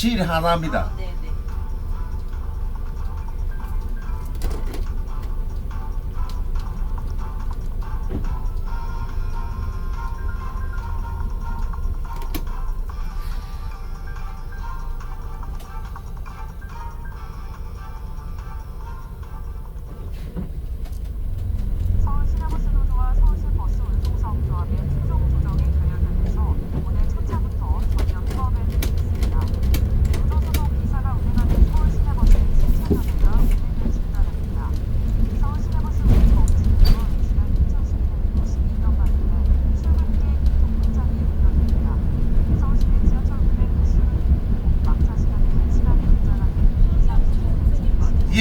실하나입니다.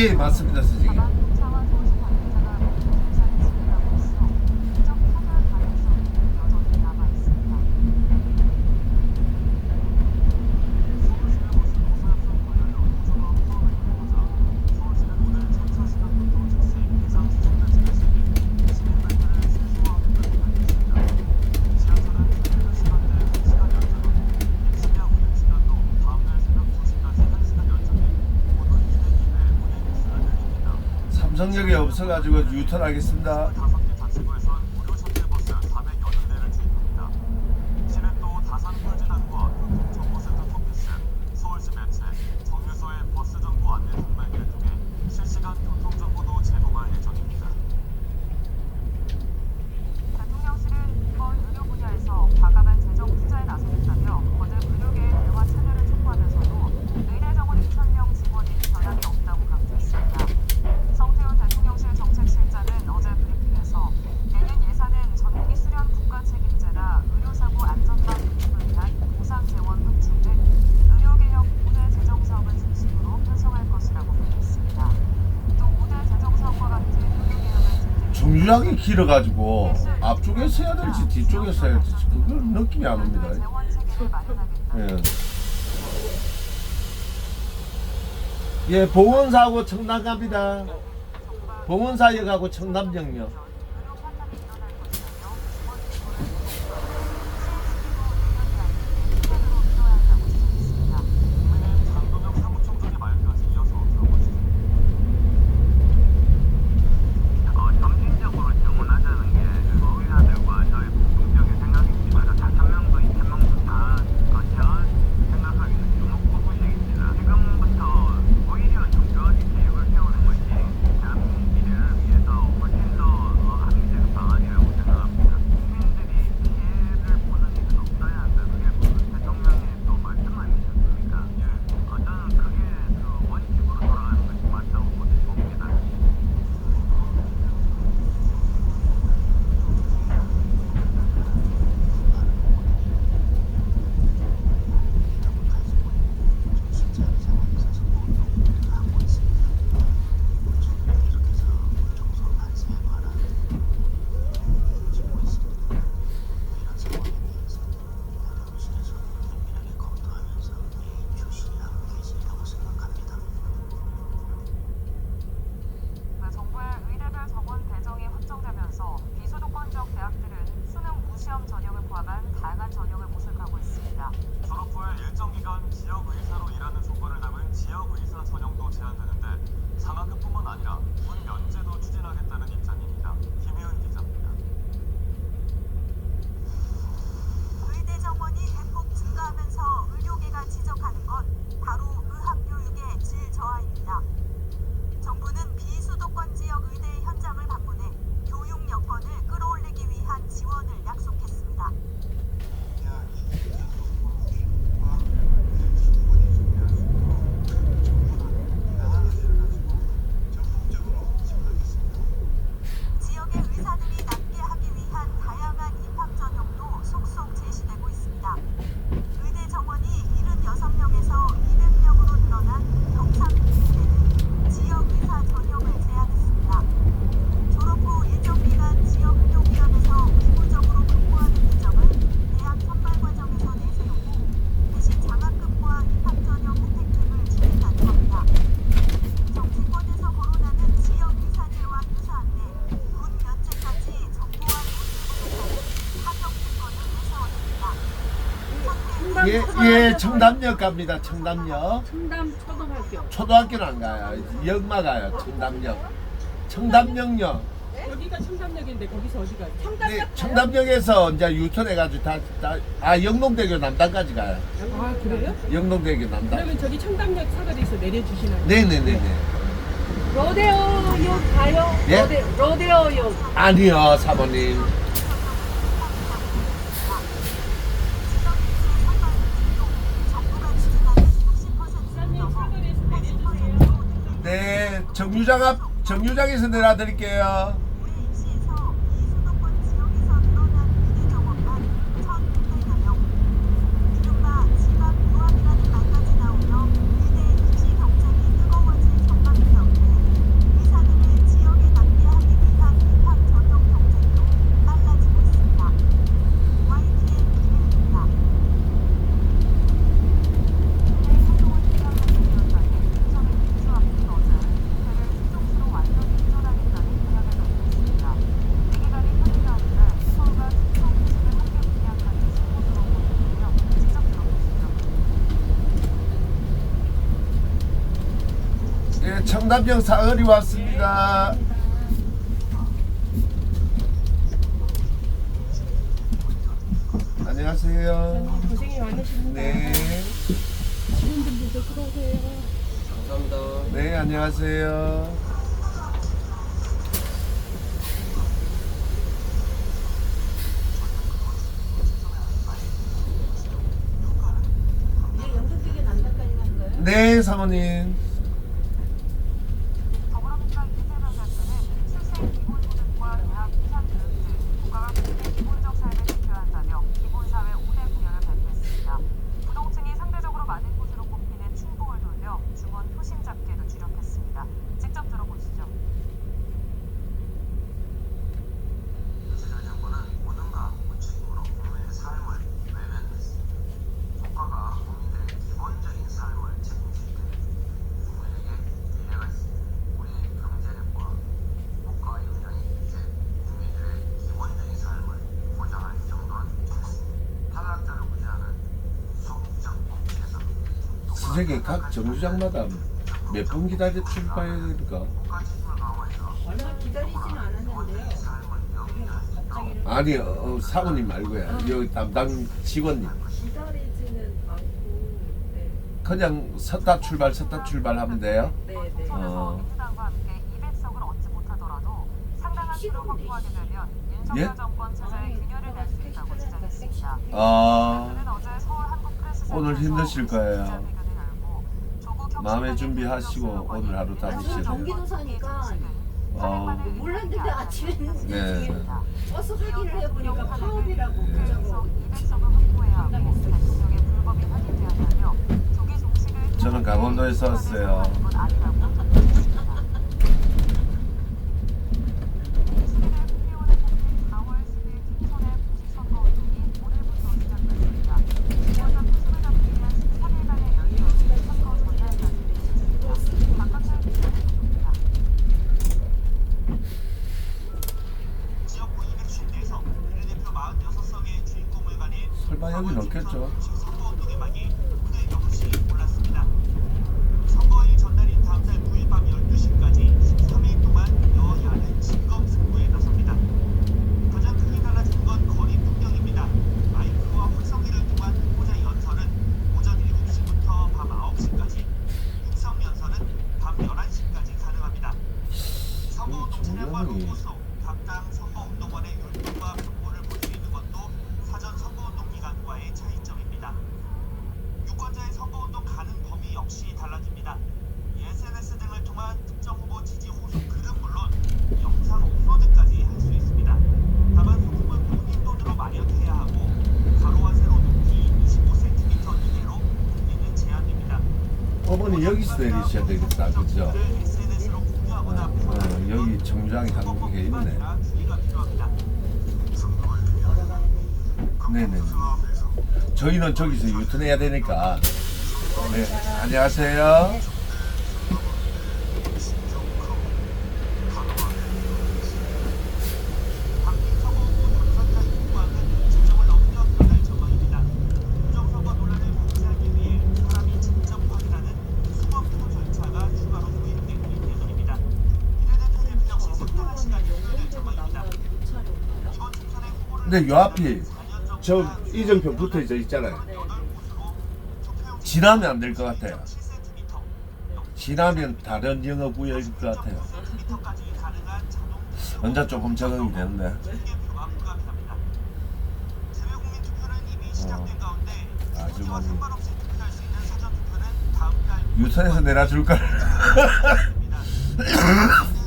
예, 맞습니다, 선생님. 감성력이 없어가지고 유턴하겠습니다. 무지하게 길어가지고 앞쪽에 서야 될지 뒤쪽에 서야 될지 그걸 느낌이 안 옵니다. 예. 예, 보원사하고 청담갑니다. 보원사역하고 청담역요. 청담역 갑니다. 청담역. 청담 초등학교. 초등학교는 안 가요. 역마 가요. 청담역. 청담역역. 여기가 청담역인데 거기서 어디 가요? 네, 청담역에서 이제 유턴해가지고 다, 다, 아, 영동대교 남단까지 가요. 아 그래요? 영동대교 남단. 그러면 저기 청담역 사거리에서 내려주시나요? 네네네네. 로데오역 가요? 예? 로데, 로데오역. 아니요, 사모님 사거리에서 내려주세요. 네, 정류장 앞, 정류장에서 내려드릴게요. 예, 청담역 사거리 왔습니다. 안녕하세요. 고생이 많으십니다. 네. 직원분들도 수고하세요. 네, 안녕하세요. 네, 사모님. 더불어민주당 이재명 대표는 출생 기본소득과 대학 이상교육제, 국가가 국민 기본적 삶을 지켜야 한다며 기본사회 5대 구현을 발표했습니다. 부동층이 상대적으로 많은 곳으로 꼽히는 충북을 돌며 중원 표심 잡기에도 주력했습니다. 직접 들어보시죠. 이재명 정부는 모든가 무책임으로 국민의 삶을 외면했습니다. 국가가 국민들의 기본적인 삶을 책임질 때 국민에게 미래가 있습니다. 우리 경제력과 국가 역량이 이제 국민들의 기본적인 삶을 보장할 정도는 됐습니다. 탈락자를 구제하는 소극적 복지에서 수색에 각 정류장마다 몇 분 기다려 출발해야 됩니까? 얼마 기다리지는 않았는데요. 아니, 어, 사모님 말고요. 여기 담당 직원님. 기다리지는 않고, 네. 그냥 섰다 출발, 섰다 출발하면 돼요? 네, 네. 어. 민주당과 함께 200석을 얻지 못하더라도 상당한 수를 확보하게 되면 윤석열 예? 정권 체제의 균열을 낼 수 있다고 주장했습니다. 아, 그는 어제 서울 한국 프레스센터에서 오늘 힘드실 거예요. 마음의 준비하시고 오늘 하루 다니셔야 돼요. 경기도 사니까 어. 몰랐는데 아침에 네. 버스 확인을 해보니까 파업이라고 네. 그러고 200석을 확보해야 하고 대통령의 불법이 확인돼야 하며 조기 종식을 저는 강원도에서 왔어요. 건 아니라고 덧붙였습니다. 시민을 국회의원에 뽑힌 4월 10일 총선의 공식선거운동이 오늘부터 시작됐습니다. 이어서 표심을 잡기 위한 13일간의 열린 선거 전날까지 진행됩니다. 박광철 기자의 보도입니다. 지역구 250대에서 비례대표 46석의 주인공을 가린 여기 넣겠죠? 선거운동의 막이 오늘 6시 올랐습니다. 선거일 전날인 다음 달 9일 밤 12시까지 13일 동안 여야는 진검 승부에 나섭니다. 가장 크게 달라진 건 거리 풍경입니다. 마이크와 확성기를 통한 후보자 연설은 오전 7시부터 밤 9시까지, 육성 연설은 밤 11시까지 가능합니다. 선거운동 차량과 중요하네. 로고소, 각당 선거운동원의 율동과 정보를 볼 수 있는 것도 사전 선거운동 기간과의 차이점입니다. 유권자의 선거운동 가능 범위 역시 달라집니다. SNS 등을 통한 특정 후보 지지 호소 글은 물론 영상 업로드까지 할 수 있습니다. 다만 소품은 본인 돈으로 마련해야 하고 가로와 세로 높이 25cm 이내로 공개는 제한됩니다. 어머니 여기서 내리셔야 되겠다. 그죠? 어, 어, 여기 하는 게 있네. 네네. 저희는 저기서 유턴해야 되니까. 네, 안녕하세요. 박빙 선거후 당선자 입구와는 지점을 넘겨 들어갈 전망입니다. 부정선거 논란을 방지하기 근데 요 앞이 저 이정표 붙어 있어 있잖아요. 지나면 안 될 것 같아요. 지나면 다른 영어 구역일 것 같아요. 혼자 조금 적응이 되는데. 어, 아주머니. 유턴에서 내려줄 걸.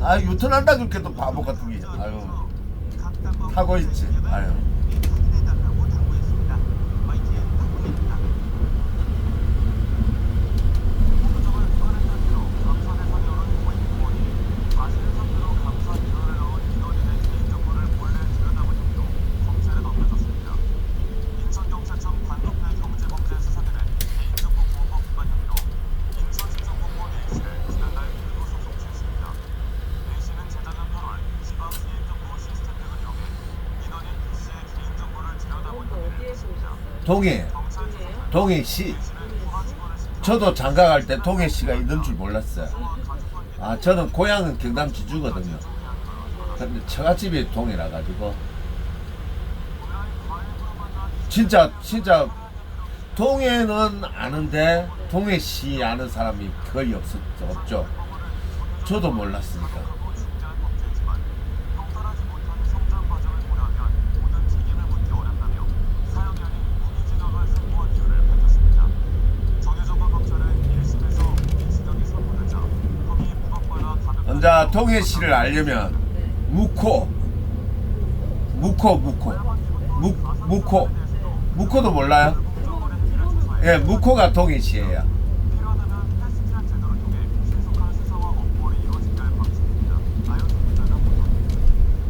아 유턴한다 그렇게 또 바보 같은 게. 아유 하고 있지. 아유. 인천경찰청 관동대 경제범죄수사대는 개인정보 보호법 위반 혐의로 인천지청공무원 A씨를 지난달 불구속 송치했습니다. A씨는 재작년 8월 지방 개인정보 시스템 등을 이용해 민원인 B씨의 개인정보를 들여다본 혐의를 받습니다. 동해 동해 씨. 저도 장가 갈 때 동해 씨가 있는 줄 몰랐어요. 아 저는 고향은 경남 지주거든요. 근데 처갓집이 동해라 가지고 진짜 진짜 동해는 아는데 동해 씨 아는 사람이 거의 없었 없죠. 저도 몰랐으니까. 중대한 범죄이지만 형편하지 못한 성장 과정을 고려하면 모든 책임을 묻기 어렵다며 사형연이 무기징역을 선고한 이유를 밝혔습니다. 정혜정과 검찰은 1심에서 무기징역이 선고되자 혐의 무겁거나 가볍다 혼 자 동해 씨를 알려면 무코 무코 무코 무 무코 무코도 몰라요? 예, 무코가 동해 씨예요.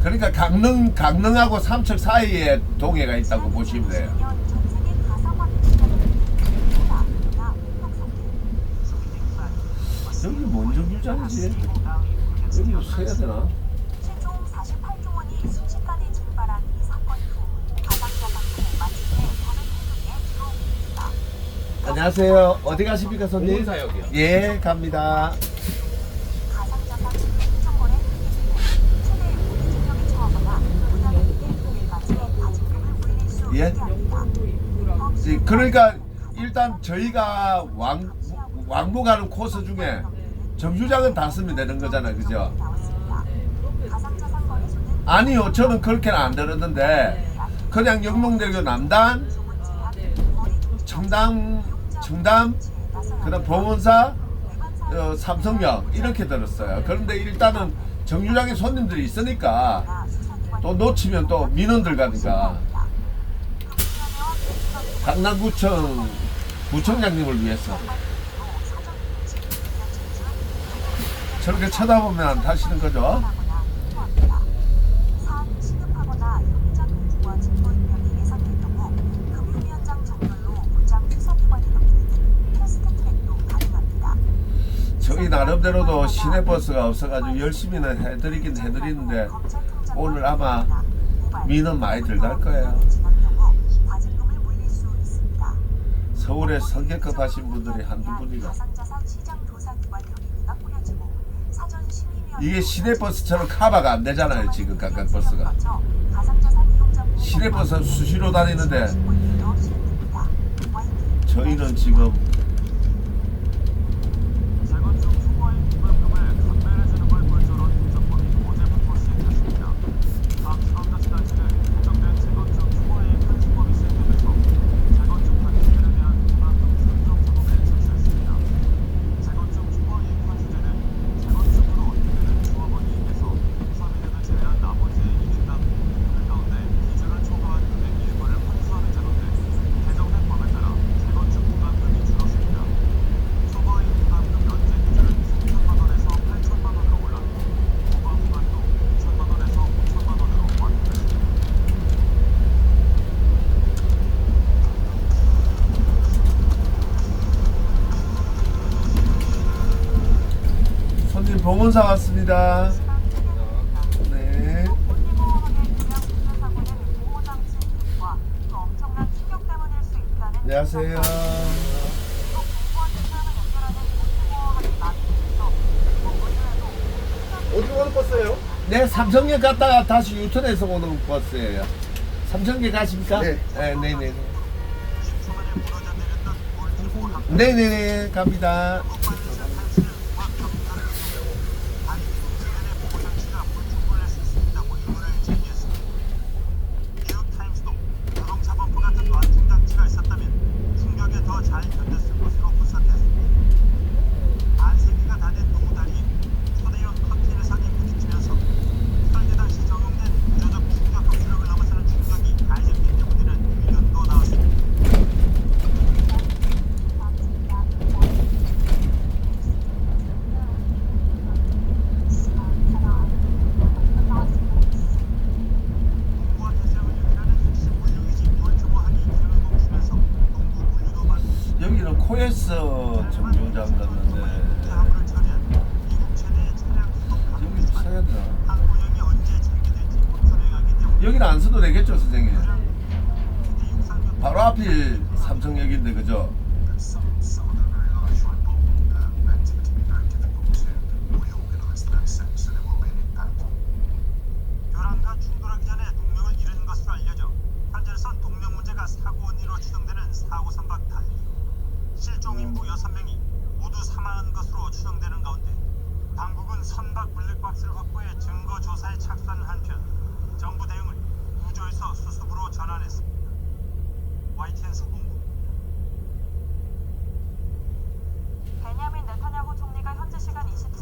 그러니까 강릉 강릉하고 삼척 사이에 동해가 있다고 보시면 돼요. 여기 뭔 정류장이지? 여기로 서야 되나? 최종 48조 원이 순식간에 증발한 이 사건 후 가상자산도 마침내 다른 행동에 들어오고 있습니다. 안녕하세요. 어디 가십니까, 손님? 공문사역이요. 예, 갑니다. 가상자산 행정거래 행위는 최대 무기징역에 처하거나 무단에게 까지 과징금을 물릴 수 예? 있게 합니다. 예, 그러니까 일단 저희가 왕 왕복 가는 코스 중에 정류장은 다 쓰면 되는 거잖아요, 그죠? 아니요, 저는 그렇게는 안 들었는데 그냥 영농대교 남단, 청담, 청담, 그다음 봉원사, 어, 삼성역 이렇게 들었어요. 그런데 일단은 정류장에 손님들이 있으니까 또 놓치면 또 민원들 가니까 강남구청 구청장님을 위해서 저렇게 쳐다보면 안 타시는 거죠? 저희 나름대로도 시내버스가 없어가지고 열심히는 해드리긴 해드리는데 오늘 아마 민원 많이 들어갈 거예요. 서울에 성격급 하신 분들이 한두 분이가 이게 시내버스처럼 카바가 안 되잖아요 지금 이용자 보호 시내버스는 수시로 다니는데 저희는 지금 사왔습니다. 네. 안녕하세요. 어디 오는 버스예요? 네, 삼성역 갔다가 다시 유턴해서 오는 버스예요. 삼성역 가십니까? 네, 네, 네. 네, 네, 네, 네. 갑니다. 해서 정류장 갔는데 지금 사야 되나? 여기는 안 써도 되겠죠, 선생님? 바로 앞이 삼성역인데, 그죠? 선박 블랙박스를 확보해 증거 조사에 착수하는 한편 정부 대응을 구조에서 수습으로 전환했습니다. YTN 사본부 베냐민 네타냐후 총리가 현재 시간 27.